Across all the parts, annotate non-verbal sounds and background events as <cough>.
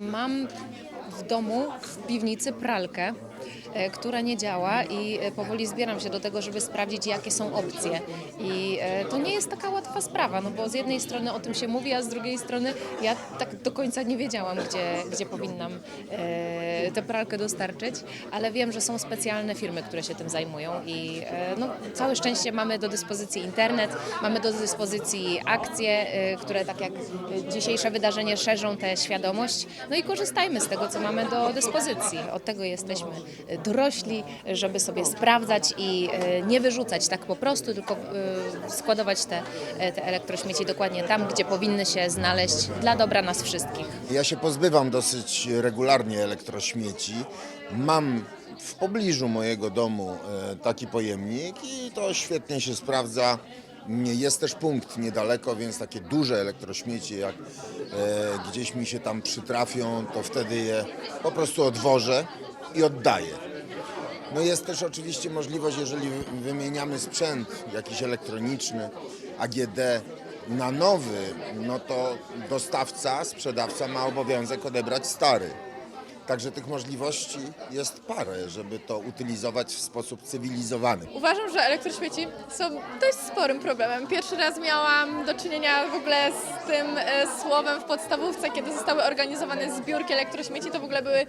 Mam w domu, w piwnicy pralkę, e, która nie działa i e, powoli zbieram się do tego, żeby sprawdzić, jakie są opcje. I e, to nie jest taka łatwa sprawa, no bo z jednej strony o tym się mówi, a z drugiej strony ja tak do końca nie wiedziałam, gdzie, gdzie powinnam tę pralkę dostarczyć, ale wiem, że są specjalne firmy, które się tym zajmują i no, całe szczęście mamy do dyspozycji internet, mamy do dyspozycji akcje, które tak jak dzisiejsze wydarzenie szerzą tę świadomość. No i korzystajmy z tego, co mamy do dyspozycji. Od tego jesteśmy dorośli, żeby sobie sprawdzać i e, nie wyrzucać tak po prostu, tylko e, składować te, e, te elektrośmieci dokładnie tam, gdzie powinny się znaleźć dla dobra nas wszystkich. Ja się pozbywam dosyć regularnie elektrośmieci. Mam w pobliżu mojego domu taki pojemnik i to świetnie się sprawdza. Jest też punkt niedaleko, więc takie duże elektrośmieci, jak e, gdzieś mi się tam przytrafią, to wtedy je po prostu odwożę i oddaję. No jest też oczywiście możliwość, jeżeli wy- wymieniamy sprzęt jakiś elektroniczny, AGD na nowy, no to dostawca, sprzedawca ma obowiązek odebrać stary. Także tych możliwości jest parę, żeby to utylizować w sposób cywilizowany. Uważam, że elektrośmieci są dość sporym problemem. Pierwszy raz miałam do czynienia w ogóle z tym e, słowem w podstawówce, kiedy zostały organizowane zbiórki elektrośmieci. To w ogóle były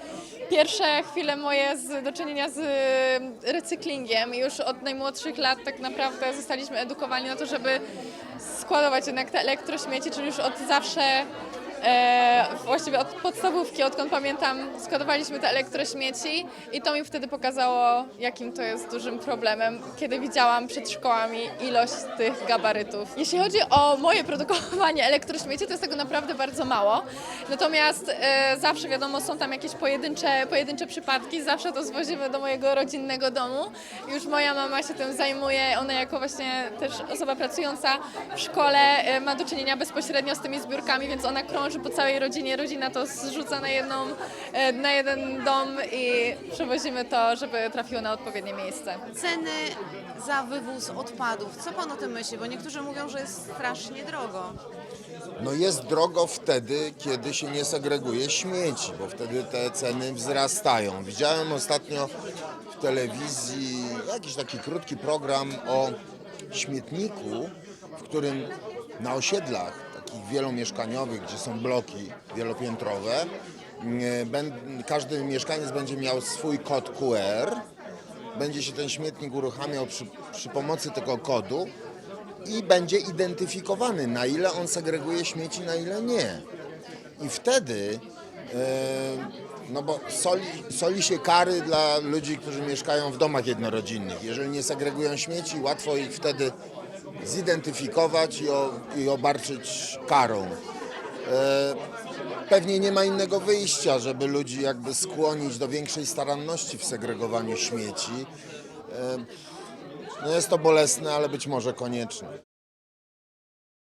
pierwsze chwile moje z, do czynienia z e, recyklingiem. Już od najmłodszych lat tak naprawdę zostaliśmy edukowani na to, żeby składować jednak te elektrośmieci, czyli już od zawsze E, właściwie od podstawówki, odkąd pamiętam, składowaliśmy te elektrośmieci i to mi wtedy pokazało, jakim to jest dużym problemem, kiedy widziałam przed szkołami ilość tych gabarytów. Jeśli chodzi o moje produkowanie <laughs> elektrośmieci, to jest tego naprawdę bardzo mało. Natomiast e, zawsze wiadomo, są tam jakieś pojedyncze, pojedyncze przypadki, zawsze to zwozimy do mojego rodzinnego domu. Już moja mama się tym zajmuje, ona jako właśnie też osoba pracująca w szkole e, ma do czynienia bezpośrednio z tymi zbiórkami, więc ona krąży po całej rodzinie, rodzina to zrzuca na, jedną, e, na jeden dom i przewozimy to, żeby trafiło na odpowiednie miejsce. Ceny za wywóz odpadów. Co pan o tym myśli? Bo niektórzy mówią, że jest strasznie drogo. No jest drogo wtedy, kiedy się nie segreguje śmieci, bo wtedy te ceny wzrastają. Widziałem ostatnio w telewizji jakiś taki krótki program o śmietniku, w którym na osiedlach takich wielomieszkaniowych, gdzie są bloki wielopiętrowe, ben- każdy mieszkaniec będzie miał swój kod QR, będzie się ten śmietnik uruchamiał przy, przy pomocy tego kodu i będzie identyfikowany, na ile on segreguje śmieci, na ile nie. I wtedy, e, no bo soli, soli się kary dla ludzi, którzy mieszkają w domach jednorodzinnych. Jeżeli nie segregują śmieci, łatwo ich wtedy zidentyfikować i, o, i obarczyć karą. E, Pewnie nie ma innego wyjścia, żeby ludzi jakby skłonić do większej staranności w segregowaniu śmieci. E, No jest to bolesne, ale być może konieczne.